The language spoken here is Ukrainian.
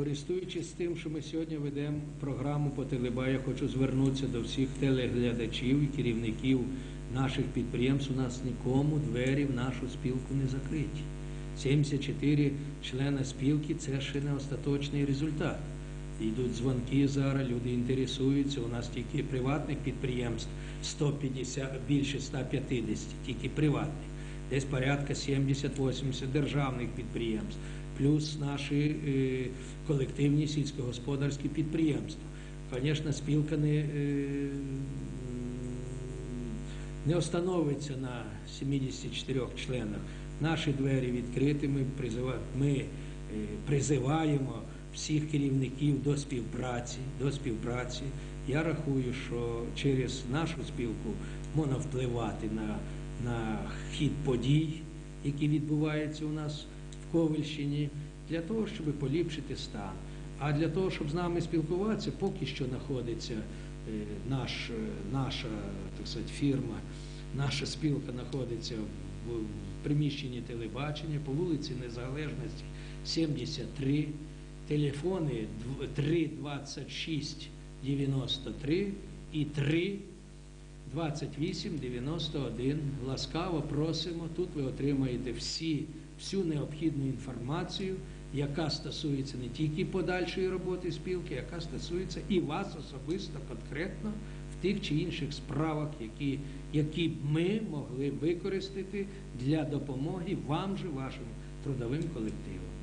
користуючись тим, що ми сьогодні ведемо програму по телеба, я хочу звернутися до всіх телеглядачів і керівників наших підприємств. У нас нікому двері в нашу спілку не закриті. 74 члена спілки це ще не остаточний результат. Йдуть дзвонки зараз, люди інтересуються. У нас тільки приватних підприємств 150, більше 150, тільки приватних. Десь порядка 70-80 державних підприємств, плюс наші е, колективні сільськогосподарські підприємства. Звісно, спілка не, е, не остановиться на 74 членах. Наші двері відкриті. Ми, ми е, призиваємо всіх керівників до співпраці. До співпраці. Я рахую, що через нашу спілку можна впливати на, на хід подій, які відбуваються у нас Ковельщині, для того, щоб поліпшити стан. А для того, щоб з нами спілкуватися, поки що знаходиться е, наш, е, наша так сказати, фірма, наша спілка знаходиться в, приміщенні телебачення по вулиці Незалежності 73, телефони дв- 326 93 і 3 28 91. Ласкаво просимо. Тут ви отримаєте всі, всю необхідну інформацію, яка стосується не тільки подальшої роботи спілки, яка стосується і вас особисто конкретно в тих чи інших справах, які, які б ми могли використати для допомоги вам же, вашим трудовим колективам.